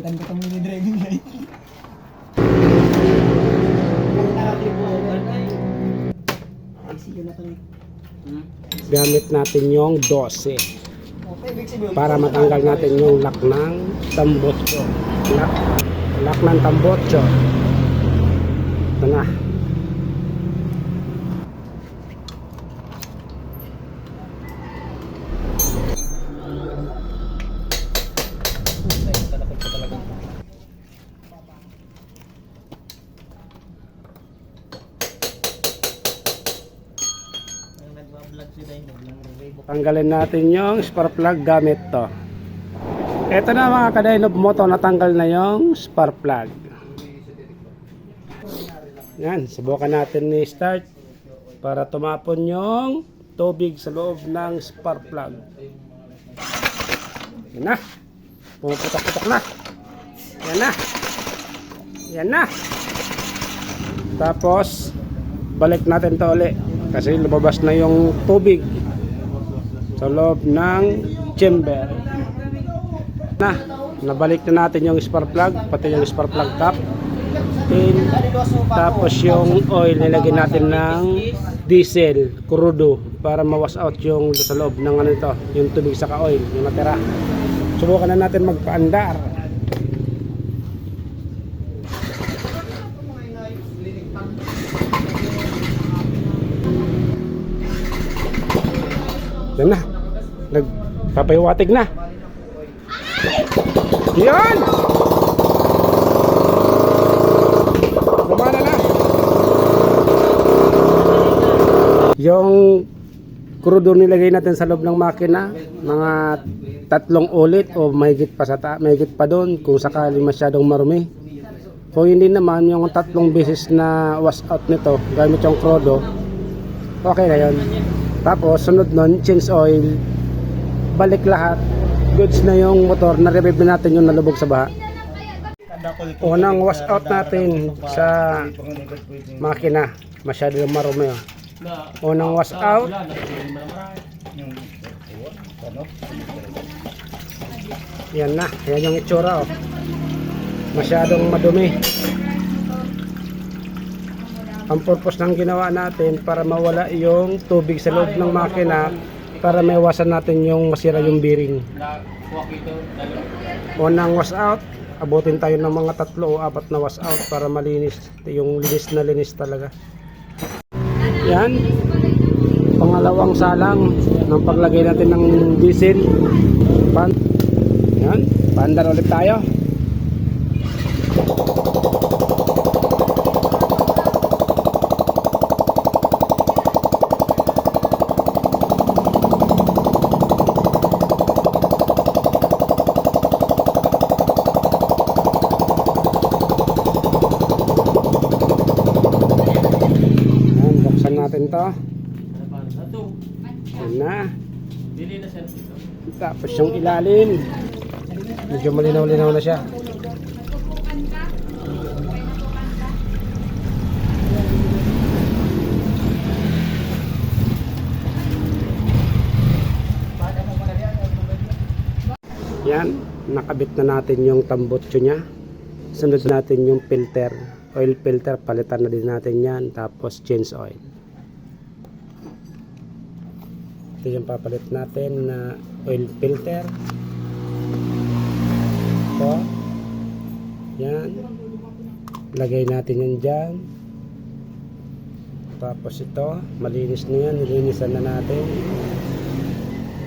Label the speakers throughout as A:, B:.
A: Palitan ko itong mini driving light. Ni.
B: Gamit natin yung 12
A: Okay, ibig sabihin.
B: para matanggal natin yung lock ng tambotso. Lock, lock ng tambotso. Ito na.
A: Ang nagbablog sila yun, ng Revo.
B: Tanggalin natin yung spark plug gamit to. Ito na mga kadinob moto, natanggal na yung spark plug. Yan, subukan natin ni start para tumapon yung tubig sa loob ng spark plug. Yan na. Pumuputok-putok na. Yan na. Yan na. Tapos, balik natin to ulit. Kasi lumabas na yung tubig sa loob ng chamber. Na, nabalik na natin yung spark plug, pati yung spark plug cap. Pin, tapos yung oil nilagyan natin ng diesel, crudo para mawas out yung sa loob ng ano ito, yung tubig sa oil, yung natira. Subukan na natin magpaandar. Nagpapahiwatig na. Yan! Lumana na. Yung crudo nilagay natin sa loob ng makina, mga tatlong ulit o mahigit pa sa ta mahigit pa doon kung sakali masyadong marumi. Kung hindi naman yung tatlong beses na wash out nito gamit yung crudo, okay na yun. Tapos sunod nun, change oil, balik lahat. Goods na yung motor, na-revive natin yung nalubog sa baha. Unang wash out natin sa makina, masyado yung marumi. Oh. Unang wash out, yan na, yan yung itsura. Oh. Masyadong madumi. Ang purpose ng ginawa natin para mawala yung tubig sa loob ng makina para maiwasan natin yung masira yung bearing. Unang wash out, abutin tayo ng mga tatlo o apat na wash out para malinis. Yung linis na linis talaga. Yan. Pangalawang salang ng paglagay natin ng diesel. Pan yan. Pandar ulit tayo. To. Yan na. Tapos yung ilalim. Medyo malinaw-linaw na siya. Yan, nakabit na natin yung tambutso niya. Sunod natin yung filter. Oil filter, palitan na din natin yan. Tapos change oil. Ito yung papalit natin na oil filter. Ito. Yan. Lagay natin yan dyan. Tapos ito, malinis na yan. Nilinisan na natin.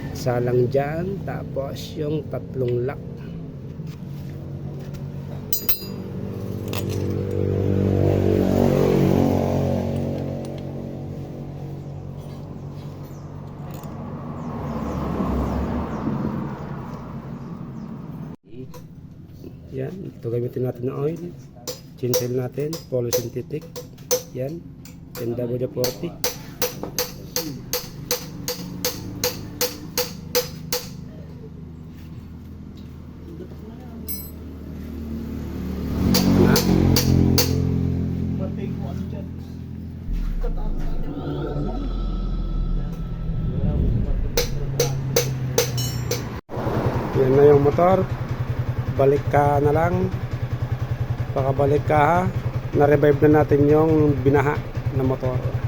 B: Isa lang dyan. Tapos yung tatlong lock. Yan, ito gamitin natin ng oil. Chinsel natin, polysynthetic. Yan, 10W40. Na, yan na yung motor. Balik ka na lang. Baka balik ka ha. Na-revive na natin yung binaha na motor.